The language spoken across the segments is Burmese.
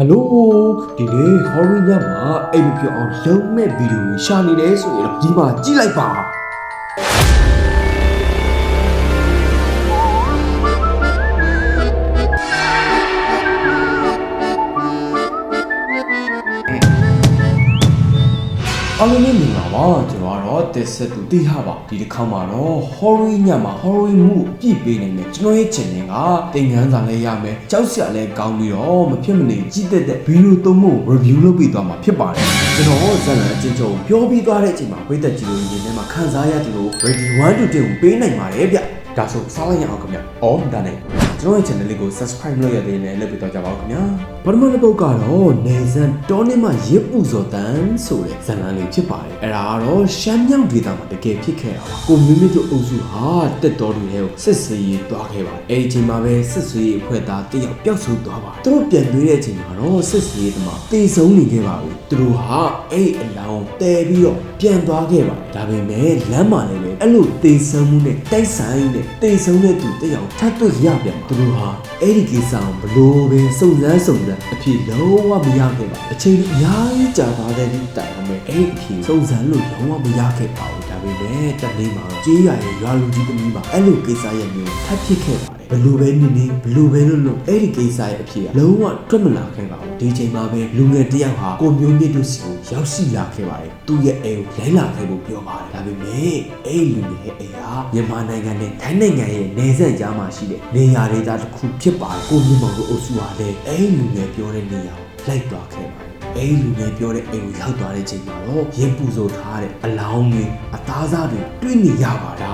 ဟယ်လိုဒီနေ့ဟော်ရီညမှာအိမ်မပြောအောင်လုံးမဲ့ဗီဒီယိုရှာနေတယ်ဆိုရင်တော့ဒီမှာကြည့်လိုက်ပါအားလုံးနဲ့မင်္ဂလာပါကျွန် တော်ကတော့တက်ဆက်သူတိဟပါဒီတစ်ခါမှာတော့ horror ညမှာ horror မှုအပြည့်ပေးနိုင်တယ်ကျွန်တော်ရဲ့ channel ကတင်ငန်းစာလည်းရမယ်ကြောက်စရာလည်းကောင်းပြီးတော့မဖြစ်မနေကြည့်တတ်တဲ့ဗီဒီယိုသုံးဖို့ review လုပ်ပြီးသွားမှာဖြစ်ပါတယ်ကျွန်တော်ဇာတ်လမ်းအချင်းချုပ်ပြောပြီးသွားတဲ့အချိန်မှာဝိသက်ကြီးလိုရင်းထဲမှာခန်းစားရတယ်လို့ ready 1 to 10ကိုပေးနိုင်ပါတယ်ဗျဒါဆိုစားလိုက်ရအောင်ခင်ဗျအော်ဒါနဲ့ ကျွန်တော်ရဲ့ channel လေးကို subscribe လုပ်ရသေးတယ်လည်းလုပ်ပြီးတော့ကြပါဦးခင်ဗျာပထမတစ်ပုတ်ကတော့နေဇန်တောနေမှာရစ်ပူဇော်တန်ဆိုတဲ့ဇာတ်လမ်းလေးဖြစ်ပါတယ်အဲ့ဒါကတော့ရှမ်းမြောက်ဒေသမှာတကယ်ဖြစ်ခဲ့တာပါကိုမျိုးမျိုးတို့အုပ်စုဟာတက်တော်တွေကိုစစ်စေးရေးသွားခဲ့ပါတယ်အဲ့ဒီအချိန်မှာပဲစစ်စေးရေးအဖွဲ့သားတယောက်ပျောက်ဆုံးသွားပါတယ်သူတို့ပြန်တွေးတဲ့အချိန်မှာတော့စစ်စေးရေးသမားတေဆုံးနေခဲ့ပါဘူးသူတို့ဟာ အဲ့ဒီအလောင်းတဲပြီးတော့ပြန်သွားခဲ့ပါတယ်ဒါပေမဲ့လမ်းမှာလည်းပဲအဲ့လိုတေဆုံးမှုနဲ့တိုက်ဆိုင်နဲ့တေဆုံးတဲ့သူတယောက်ထပ်တွေ့ရပြန်ပါသူတို့ဟာအဲ့ဒီကိစ္စကိုဘလို့ပဲစုံစမ်းစုံစမ်းအဖြစ်လုံးဝမရခဲ့ပါဘူးအချိန်အများကြီးကြာသွားတဲ့တိုင်အောင်ပဲအဲ့ဒီအဖြစ်စုံစမ်းလို့လုံးဝမရခဲ့ပါဘူးဒါပေမဲ့တနေ့မှာတော့ကြေးရရဲ့ရွာလူကြီးသမီးပါအဲ့လိုကိစ္စရဲ့မျိုးထပ်ဖြစ်ခဲ့ပါတယ် ဘလို့ပဲနေနေဘလို့ပဲလို့လို့အဲ့ဒီကိစ္စရဲ့အဖြစ်ကလုံးဝထွက်မလာခဲ့ပါဘူးဒီချိန်မှာပဲလူငယ်တစ်ယောက်ဟာကိုမျိုးမြင့်တို့စီကိုရောက်ရှိလာခဲ့ပါတယ်သူ့ရဲ့အိမ်ကိုလိုင်းလာခဲ့ဖို့ပြောပါတယ်ဒါပေမဲ့အဲ့ဒီလူငယ်ရဲ့အိမ်ဟာမြန်မာနိုင်ငံနဲ့ထိုင်းနိုင်ငံရဲ့နယ်စပ်ကြားမှာရှိတဲ့နေရာဒေသတစ်ခုဖြစ်ပါတယ်ကိုမြင့်မောင်တို့အုပ်စုဟာလည်းအဲ့ဒီလူငယ်ပြောတဲ့နေရာကိုလိုက်သွားခဲ့ပါတယ်အဲ့ဒီလူငယ်ပြောတဲ့အိမ်ကိုရောက်သွားတဲ့ချိန်မှာတော့ရင်ပူဆိုထားတဲ့အလောင်းတွေအသားစားတွေတွေ့နေရပါတာ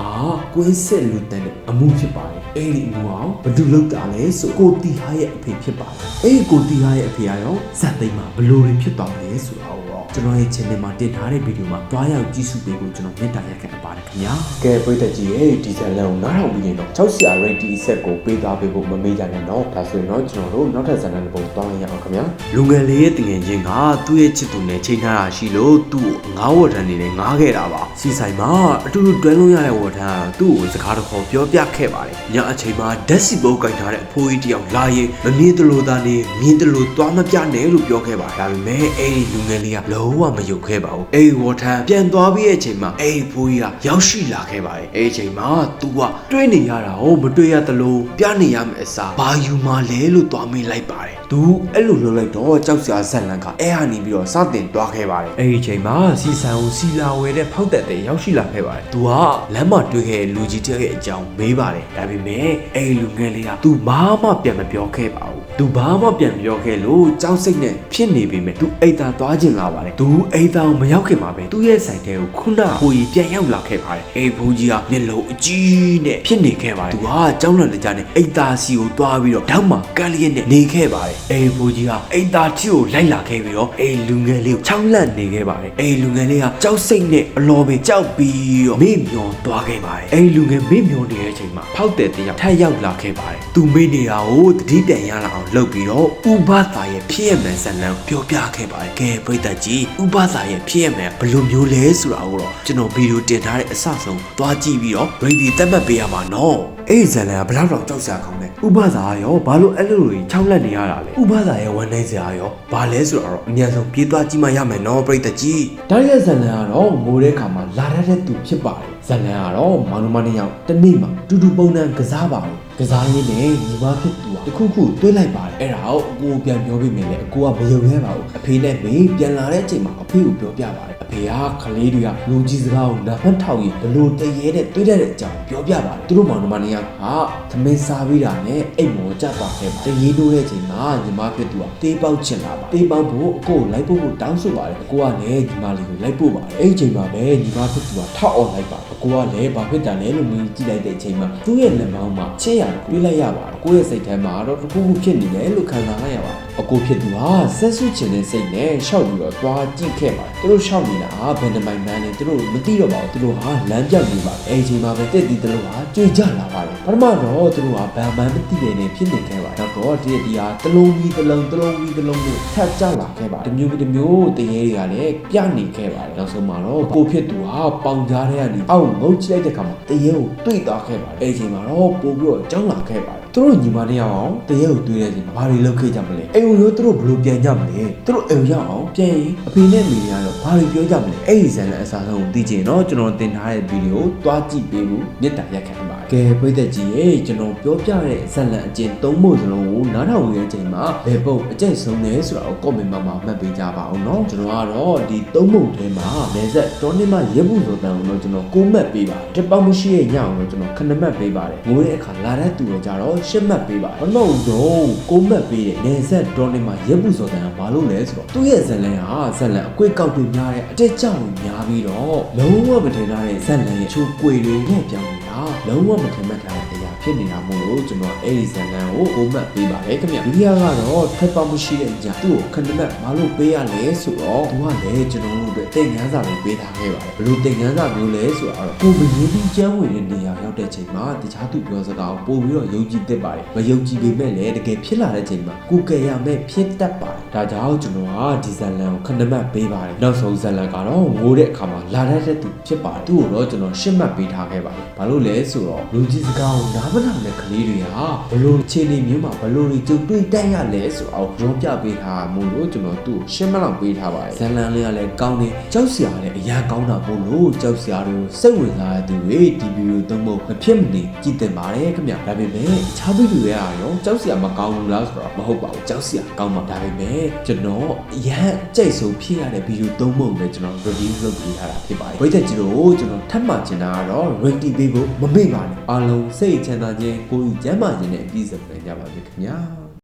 ကွင်းဆက်လူတန်းတဲ့အမှုဖြစ်ပါတယ် အဲ့ဒီအမှုအောင်ဘယ်သူလုပ်တာလဲဆိုကိုတီဟာရဲ့အဖေဖြစ်ပါတယ်အဲ့ဒီကိုတီဟာရဲ့အဖေကရောဇက်သိမ်းမှာဘယ်လိုတွေဖြစ်သွားမလဲဆိုတော့တော့ ကျွန်တော်ရဲ့ channel မှာတင်ထားတဲ့ဗီဒီယိုမှာတွားရောက်ကြည့်ရှုပေးဖို့ကျွန်တော်မေတ္တာရက်ခံပါတယ်ခင်ဗျာကဲပရိသတ်ကြီးရဲ့ဒီဇက်လန်ကိုနားထောင်ပြီးရင်တော့6ဆရာ ready set ကိုပေးသွားပေးဖို့မမေ့ကြနဲ့တော့ဒါဆိုရင်တော့ကျွန်တော်တို့နောက်ထပ်ဇာတ်လမ်းတစ်ပုဒ်တွားလိုက်ရအောင်ခင်ဗျာလူငယ်လေးရဲ့တငယ်ချင်းကသူ့ရဲ့ချစ်သူနဲ့ချိန်ထားတာရှိလို့သူ့ကိုငားဝတ်ထန်နေနဲ့ငားခဲ့တာပါစီဆိုင်မှာအတူတူတွဲလုံးရတဲ့ဝတ်ထန်ကသူ့ကိုစကားတစ်ခေါ်ပြောပြခဲ့ပါတယ်ညအချိန်မှာဓာတ်စီပုတ်ကင်ထားတဲ့အဖိုးကြီးတယောက်လာရင်မမြင်တလို့သားနေမြင်တလို့သွားမပြနဲ့လို့ပြောခဲ့ပါတယ်ဒါပေမဲ့အဲ့ဒီလူငယ်လေးကလုံးဝမယုံခဲ့ပါဘူးအဲ့ဒီဝတ်ထန်ပြန်သွားပြီးတဲ့အချိန်မှာအဲ့ဒီဖိုးကြီးကရောက်ရှိလာခဲ့ပါတယ်အဲ့ဒီအချိန်မှာ तू ကတွေးနေရတာကိုမတွေးရသလိုပြနေရမယ့်အစားဘာယူမှလဲလို့သွားမေးလိုက်ပါတယ်သူအဲ့လိုလုပ်လိုက်တော့ကြောက်စရာဇက်လန်ကအဲ့ဟာနေပြီးတော့စတင်သွားခဲ့ပါတယ်အဲ့ဒီအချိန်မှာစီဆန်ကိုစီလာဝဲတဲ့ဖောက်တက်တဲ့ရောက်ရှိလာခဲ့ပါတယ်သူကလမ်းမှာတွေ့ခဲ့တဲ့လူကြီးတယောက်ရဲ့အကြောင်းမေးပါတယ်ဒါပေမဲ့အဲ့ဒီလူငယ်လေးကသူဘာမှပြန်မပြောခဲ့ပါ ဘူးသူဘာမှပြန်မပြောခဲ့လို့ကြောက်စိတ်နဲ့ဖြစ်နေပေမဲ့သူအိတ်သာသွားကျင်လာပါတယ်သူအိတ်သာကိုမရောက်ခင်မှာပဲသူ့ရဲ့ဆိုင်ထဲကိုခုနကဖိုးကြီးပြန်ရောက်လာခဲ့ပါတယ်အဲ့ဒီဖိုးကြီးကမျက်လုံးအကြီးနဲ့ဖြစ်နေခဲ့ပါတယ်သူကကြောင်းလန့်တကြားနဲ့အိတ်သာစီကိုသွားပြီးတော့တောက်မှာကန်းလျက်နဲ့နေခဲ့ပါတယ်အဲ့ဒီဖိုးကြီးကအိတ်သာချီကိုလိုက်လာခဲ့ပြီးတော့အဲ့ဒီလူငယ်လေးကိုချောင်းလန့်နေခဲ့ပါတယ်အဲ့ဒီလူငယ်လေးကကြောက်စိတ်နဲ့အလောပဲကြောက်ပြီးတော့မေ့မျောသွားခဲ့ပါတယ်အဲ့ဒီလူငယ်မေ့မျောနေတဲ့အချိန်မှာဖောက်တဲ့တယောက်ထပ်ရောက်လာခဲ့ပါတယ်သူမေ့နေတာကိုတတိပြန်ရလာအောင်လုပ်ပြီးတော့ဥပသာရဲ့ဖြစ်ရမှန်ဇလံပြောပြခဲ့ပါတယ်ကဲပရိသတ်ကြီးဥပသာရဲ့ဖြစ်ရမှန်ဘယ်လိုမျိုးလဲဆိုတာကိုတော့ကျွန်တော်ဗီဒီယိုတင်ထားတဲ့အစဆုံးသွားကြည့်ပြီးတော့ ready သတ်မှတ်ပေးရမှာနော်အဲ့ဒီဇလံကဘယ်လောက်တော့ကြောက်စရာကောင်းလဲဥပသာရောဘာလို့အဲ့လိုတွေချောင်းလက်နေရတာလဲဥပသာရဲ့ဝန်နိုင်စရာရောဘာလဲဆိုတော့အများဆုံးပြေးသွားကြည့်မှရမယ်နော်ပရိသတ်ကြီးဒါရဲ့ဇလံကတော့ငိုတဲ့ခါမှာလာရတဲ့သူဖြစ်ပါတယ်ဇလံကတော့မောင်နှမနှစ်ယောက်တနေ့မှာတူတူပုံနှံကစားပါတယ်ကစားရင်းနဲ့ညီမဖြစ်သူက တခုခုတွေးလိုက်ပါတယ်အဲ့ဒါကိုအကိုပြန်ပြောပြမိလေအကိုကမယုံရဲပါဘူးအဖေနဲ့မေပြန်လာတဲ့အချိန်မှာအဖေကိုပြောပြပါတယ်အဖေကခလေးတွေကလူကြီးစကားကိုနားဖတ်ထောက်ရင်ဘလို့တရေတဲ့တွေးတတ်တဲ့အကြောင်းပြောပြပါတယ်သူတို့မောင်နှမနှစ်ယောက်ဟာသမင်းစားပြီးတာနဲ့အိမ်မောကြသွားခဲ့ပါတရေတိုးတဲ့အချိန်မှာညီမဖြစ်သူကတေးပေါက်ချင်လာပါတေးပေါက်ဖို့အကိုကိုလိုက်ဖို့ကိုတောင်းဆိုပါတယ်အကိုကလည်းညီမလေးကိုလိုက်ဖို့ပါတယ်အဲ့ဒီအချိန်မှာပဲညီမဖြစ်သူကထောက်အောင်လိုက်ပါအ ကိုကလည်းဘာဖြစ်တာလဲလို့မြင်ကြည့်လိုက်တဲ့အချိန်မှာသူ့ရဲ့လက်မောင်းမှာချစ်ရတွေးလိုက်ရပါတယ်အကိုရဲ့စိတ်ထဲမှာတော့တခုခုဖြစ်နေတယ်လို့ခံစားလိုက်ရပါတယ်အကိုဖြစ်သူဟာဆက်ဆုချင်တဲ့စိတ်နဲ့ရှောက်ပြီးတော့သွားကြည့်ခဲ့ပါတယ်သူတို့ရှောက်နေတာဘယ်နှမိုင်မှန်းလဲသူတို့မသိတော့ပါဘူးသူတို့ဟာလမ်းပြောက်နေပါတယ်အဲ့ဒီအချိန်မှာပဲတက်တီသူတို့ဟာကြွေကြလာပါတယ်ပထမတော့သူတို့ဟာဗန်မှန်မသိတယ်နဲ့ဖြစ်နေခဲ့ပါတယ်နောက်တော့ဒီဒီဟာတလုံးပြီးတလုံးတလုံးပြီးတလုံးလို့ထပ်ကြလာခဲ့ပါတယ်တစ်မျိုးပြီးတစ်မျိုးတရေတွေကလည်းပြနေခဲ့ပါတယ်နောက်ဆုံးမှာတော့ကိုဖြစ်သူဟာပေါင်ကြားထဲကနေအောက်ငုတ်ချိလိုက်တဲ့ခါမှာတရေကိုတွေ့သွားခဲ့ပါတယ်အဲ့ဒီအချိန်မှာတော့ပို့ပြီးတော့ကြောင်းလာခဲ့ပါတယ်သူတို့ညီမနှစ်ယောက်အောင်တရက်ကိုတွေ့တဲ့ချိန်မှာဘာတွေလုပ်ခဲ့ကြမလဲအိမ်ကိုရောသူတို့ဘယ်လိုပြန်ကြမလဲသူတို့အိမ်ရောက်အောင်ပြန်ရင်အဖေနဲ့မိတွေကတော့ဘာတွေပြောကြမလဲအဲ့ဒီဇန်လန်အစားဆုံးကိုသိချင်တော့ကျွန်တော်တင်ထားတဲ့ဗီဒီယိုကိုတွားကြည့်ပေးဖို့မေတ္တာရက်ခံပါတယ် ကဲပိတ်သက်ကြီးရေကျွန်တော်ပြောပြတဲ့ဇန်လန်အကျင့်သုံးဖို့စလုံးကိုနားထောင်ဝင်တဲ့အချိန်မှာဘယ်ပုံအကျင့်ဆုံးလဲဆိုတာကို comment မှာမှတ်ပေးကြပါအောင်နော်ကျွန်တော်ကတော့ဒီသုံးပုံထဲမှာလေဆက်တောနေမှာရက်ဘူးဆိုတဲ့အောင်တော့ကျွန်တော်ကိုမှတ်ပေးပါတယ်တစ်ပေါက်မရှိရဲ့ညအောင်တော့ကျွန်တော်ခဏမှတ်ပေးပါတယ်ငိုတဲ့အခါလာတဲ့သူတွေကြတော့ရှစ်မှတ်ပေးပါတယ်ဘလို့တော့ကိုမှတ်ပေးတဲ့လေဆက်တောနေမှာရက်ဘူးဆိုတဲ့အောင်ဘာလို့လဲဆိုတော့သူ့ရဲ့ဇန်လန်ဟာဇန်လန်အကွေးကောက်တွေများတဲ့အတက်ကြောင်များပြီးတော့လုံးဝမထင်ထားတဲ့ဇန်လန်ရဲ့ချိုးကွေတွေနဲ့ပြောင်း နေတာလုံးဝမထင်မှတ်ထားတဲ့အရာ ဖြစ်နေတာမို့လို့ကျွန်တော်အဲ့ဒီဇန်လန်ကိုကိုမှတ်ပေးပါတယ်ခင်ဗျဒုတိယကတော့ထပ်ပေါက်မရှိတဲ့ကြာသူ့ကိုခဏမှတ်ဘာလို့ပေးရလဲဆိုတော့သူကလည်းကျွန်တော်တို့အတွက်တင်ငန်းစာတွေပေးထားခဲ့ပါတယ်ဘလို့တင်ငန်းစာမျိုးလဲဆိုတော့ကိုမရင်းပြီးကျမ်းဝင်တဲ့နေရာရောက်တဲ့ချိန်မှာတခြားသူပြောစကားကိုပို့ပြီးတော့ယုံကြည်သစ်ပါတယ်မယုံကြည်ပေမဲ့လည်းတကယ်ဖြစ်လာတဲ့ချိန်မှာကိုကယ်ရမဲ့ဖြစ်တတ်ပါတယ်ဒါကြောင့်ကျွန်တော်ကဒီဇန်လန်ကိုခဏမှတ်ပေးပါတယ်နောက်ဆုံးဇန်လန်ကတော့ငိုတဲ့အခါမှာလာတတ်တဲ့သူဖြစ်ပါတယ်သူ့ကိုတော့ကျွန်တော်ရှင်းမှတ်ပေးထားခဲ့ပါတယ်ဘာလို့လဲဆိုတော့လူကြီးစကားကိုနားမထောင်တဲ့ကလေးတွေဟာဘလို့အခြေအနေမျိုးမှာဘလို့တွေကြုံတွေ့တတ်ရလဲဆိုတော့ရောပြပေးထားမို့လို့ကျွန်တော်သူ့ကိုရှင်းမလောက်ပေးထားပါတယ်ဇန်လန်လေးကလည်းကောင်းတယ်ကြောက်စရာလည်းအရာကောင်းတာမို့လို့ကြောက်စရာတွေကိုစိတ်ဝင်စားတဲ့သူတွေဒီဗီဒီယိုသုံးဖို့မဖြစ်မနေကြည့်တင်ပါတယ်ခင်ဗျဒါပေမဲ့အခြားဗီဒီယိုရရောကြောက်စရာမကောင်းဘူးလားဆိုတော့မဟုတ်ပါဘူးကြောက်စရာကောင်းပါဒါပေမဲ့ကျွန်တော်အရန်ကြိတ်ဆုံးဖြစ်ရတဲ့ဗီဒီယိုသုံးဖို့လည်းကျွန်တော် review လုပ်ပေးထားတာဖြစ်ပါတယ်ဝိတ်သက်ကြီးတို့ကျွန်တော်ထပ်မှချင်တာကတော့ rating ပေးဖို့မမေ့ပါနဲ့အားလုံးစိတ်ချမ်းသာခြင်းကိုယ်ကြီးကျန်းမာခြင်းနဲ့အပြည့်စုံနိုင်ကြပါစေခင်ဗျာ